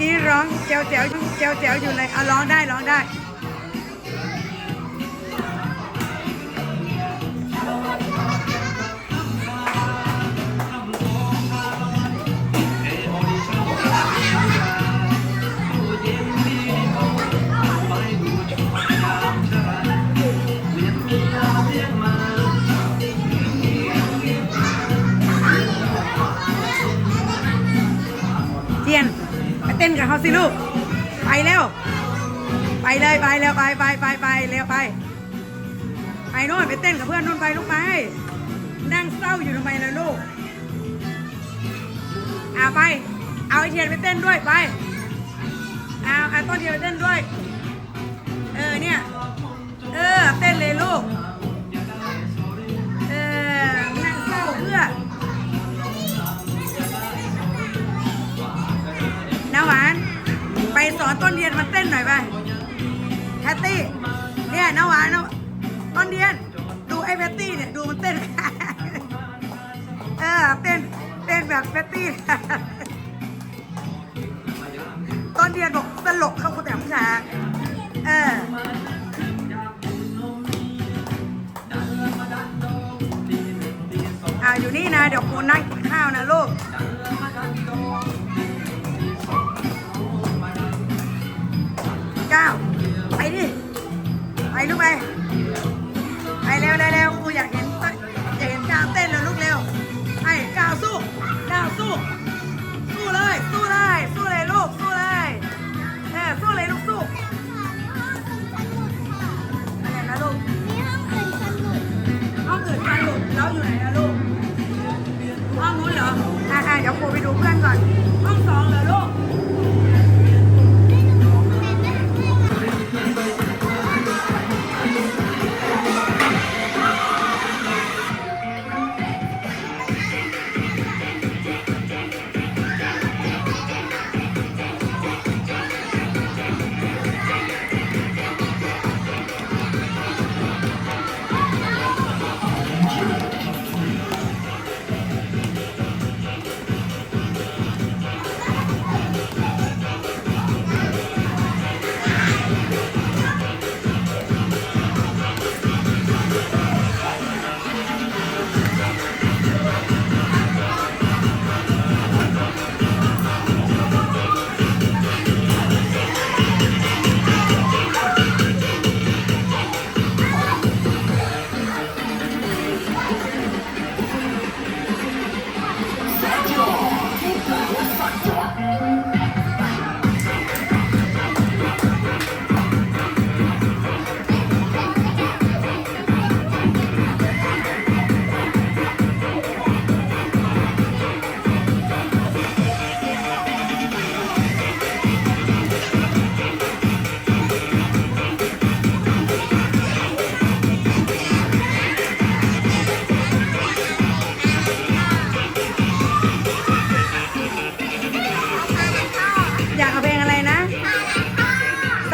กี้ร้องเจียวเจียวเจียวเจียวอยู่เลยเอาร้องได้ร้องได้ สิลูก ไปเร็ว ไปเลยไปเร็วไปไปไปไปเร็วไป ไปโน่นไปเต้นกับเพื่อนนู่นไปลูกไป นั่งเศร้าอยู่ทำไมล่ะลูกเอาไป เอาไอเทียนไปเต้นด้วยไป เอาไอต้นเทียนไปเต้นด้วย เออเนี่ย ตตี้เนี่ยน้าหวานน้าต้นเดียนดูไอ้แพตตี้เนี่ยดูมันเต้นเออเต้นเต้นแบบแพตตี้ต้นเดียนบอกตลกเข้ากูแต่ผู้ชายเอออ่าอยู่นี่นะ เดี๋ยวครูนั่งกินข้าวนะลูกเก้า ไปลูกไป ไปเร็วเร็วครูอยากเห็น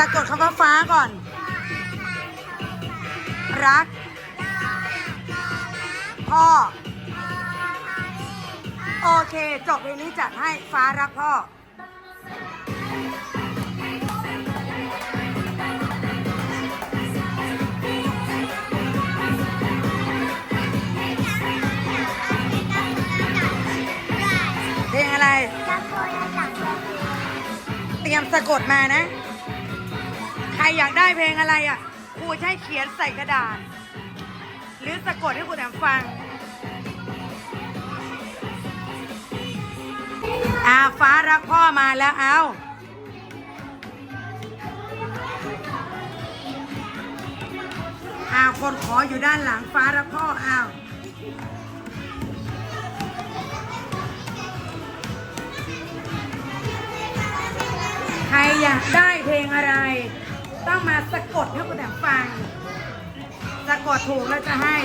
ะกดคำว่าฟ้าก่อน รัก พ่อ โอเคจบเพลงนี้จัดให้ฟ้ารักพ่อเพลงอะไร เตรียมสะกดมานะใค รอยากได้เพลงอะไรอะครูจะให้เขียนใส่กระดาษ หรือสะกดให้ครูแถมฟัง อาฟ้ารักพ่อมาแล้วเอาอ้าวคนขออยู่ด้านหลังฟ้ารักพ่ออ้าวใครอยากได้เพลงอะไร ต้องมาสะกดให้คุณแถมฟัง สะกดถูกแล้วจะให้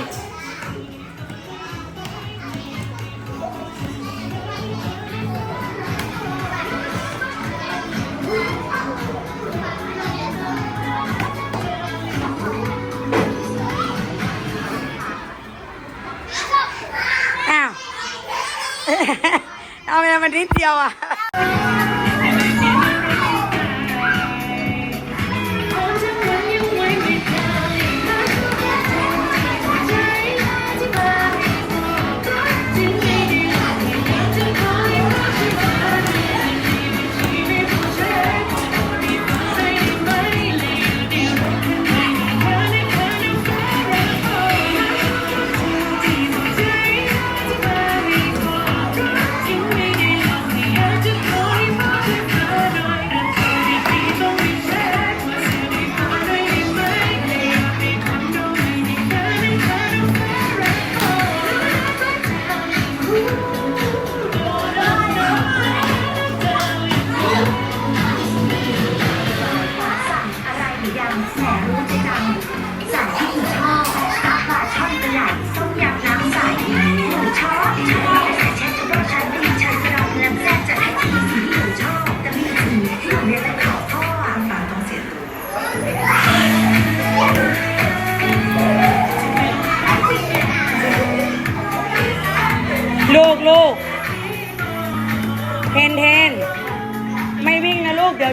อ้าว เอาไปมันนิดเดียวอะ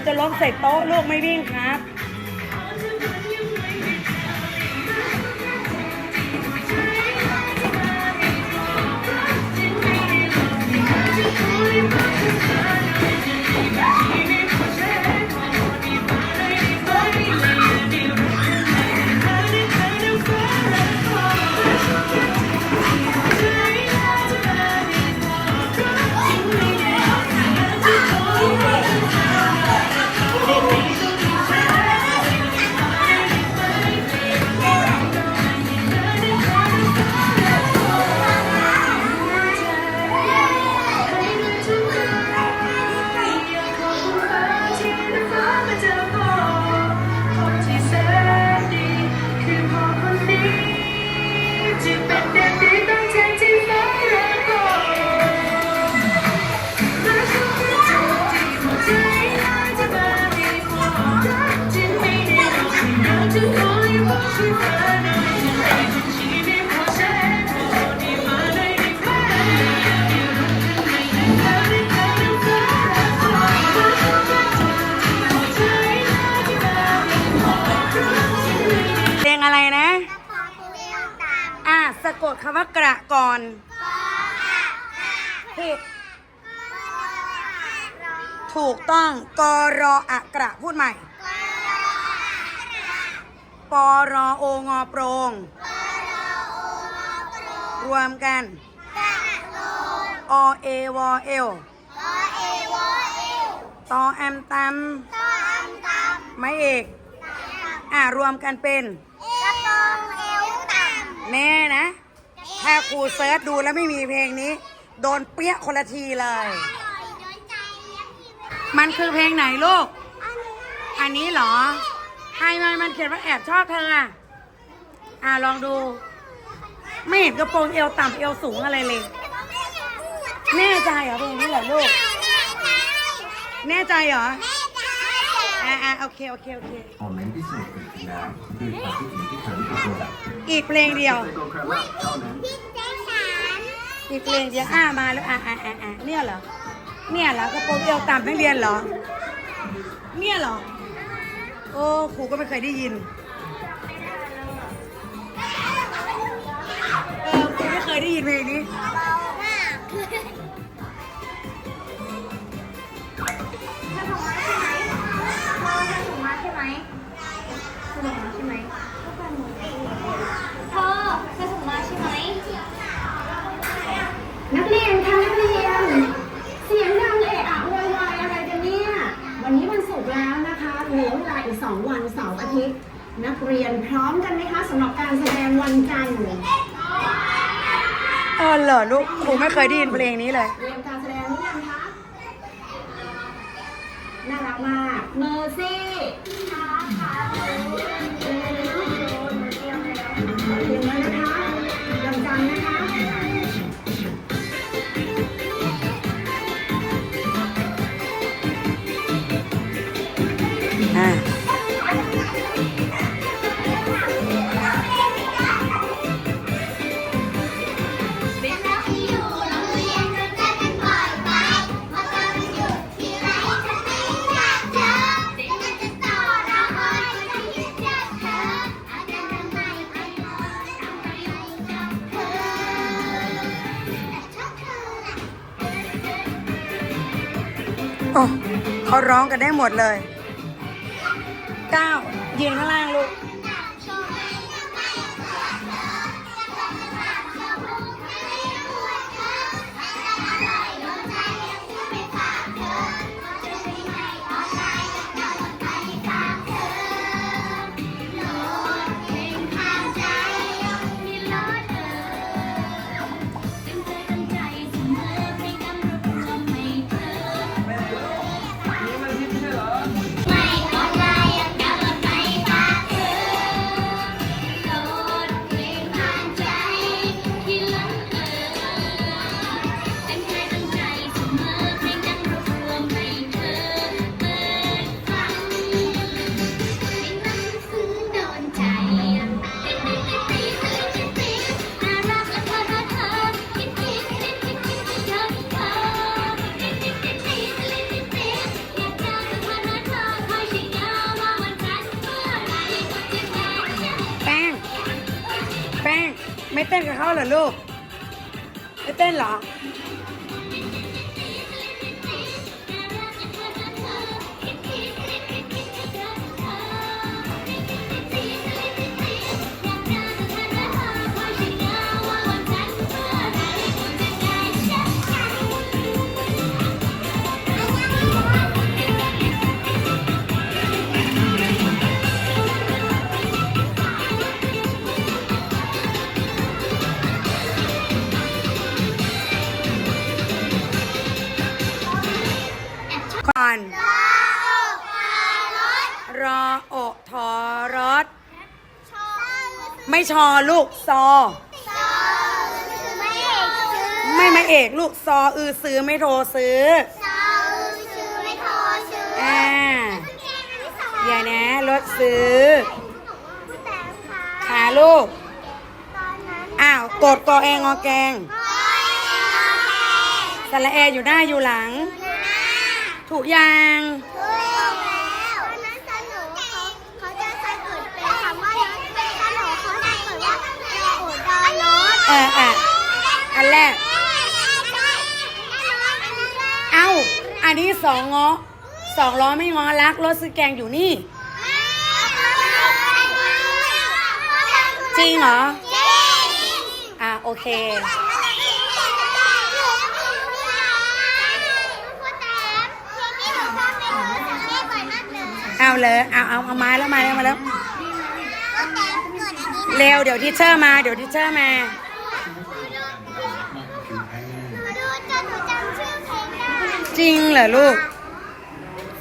จะล้มใส่โต๊ะลูกไม่วิ่งครับ ดคำว่ากระก่อนผิดถูกต้องกรออะกระพูดใหม่ปรอโองอโปรงรวมกันอเอวอเอลตอแอมตำไม่เอกอะรวมกันเป็นแน่นะ ถ้าครูเซิร์ชดูแล้วไม่มีเพลงนี้ โดนเปี้ยคนละทีเลย มันคือเพลงไหนลูก อันนี้เหรอไอ้มันมันเขียนว่าแอบชอบเธออะอะลองดู ไม่เห็นกระโปรงเอวต่ำเอวสูงอะไรเลย แน่ใจเหรอเพลงนี้เหรอลูก แน่ใจเหรอ อะอะโอเคโอเคโอเคคอมเมนต์ที่สนุกเกิดขึ้นแล้วด้วยความคิดเห็นที่เธอเป็นตัวแบบอีกเพลงเดียวตัวคาราเท่านั้นอีกเพลงเดียวอ่ามาแล้วอ่าอ่าอ่าอ่าเนี่ยเหรอเนี่ยเหรอกระโปรงเอวต่ำนักเรียนเหรอ เนี่ยเหรอ โอ้ครูก็ไม่เคยได้ยินเออครูไม่เคยได้ยินเพลงนี้นั นักเรียนพร้อมกันไหมคะสำหรับการแสดงวันจันทร์เออเหรอลูกครูไม่เคยได้ยินเพลงนี้เลย เรียนการแสดงหรือยังคะ น่ารักมากเมอร์ซี่ เขาร้องกันได้หมดเลยเก้ายืนข้างล่างลูก ไม่เต้นกับเขาเหรอลูก ไม่เต้นเหรอ ไม่ชอลูกซอ ไม่มาเอกลูกซออือซื้อไม่โทรซื้ออ่าอย่านะรถซื้อขาลูกอ้าวกดกอแองอแกงสระแออยู่หน้าอยู่หลัง ถูกยาง เอออะอันแรก เอ้าอันนี้สองง้อสองล้อไม่ง้อรักรถซื้อแกงอยู่นี่ จริงเหรอ อะโอเค เอาเลยเอาเอาเอามาแล้วมาแล้วมาแล้วเร็วเดี๋ยวทิเชอร์มาเดี๋ยวทิเชอร์มา จริงเหรอลูก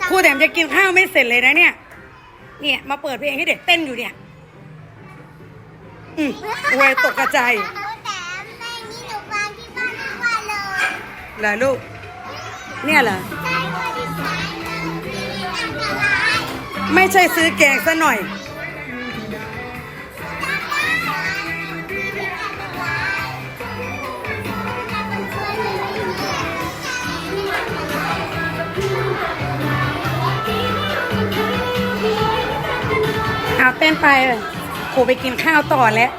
ครูแถมจะกินข้าวไม่เสร็จเลยนะเนี่ย เนี่ยมาเปิดเพลงให้เด็กเต้นอยู่เนี่ย อืมอวยตกกระจายเหรอลูก เนี่ยเหรอ ไม่ใช่ซื้อแกงซะหน่อย เต้นไปครูไปกินข้าวต่อแล้ว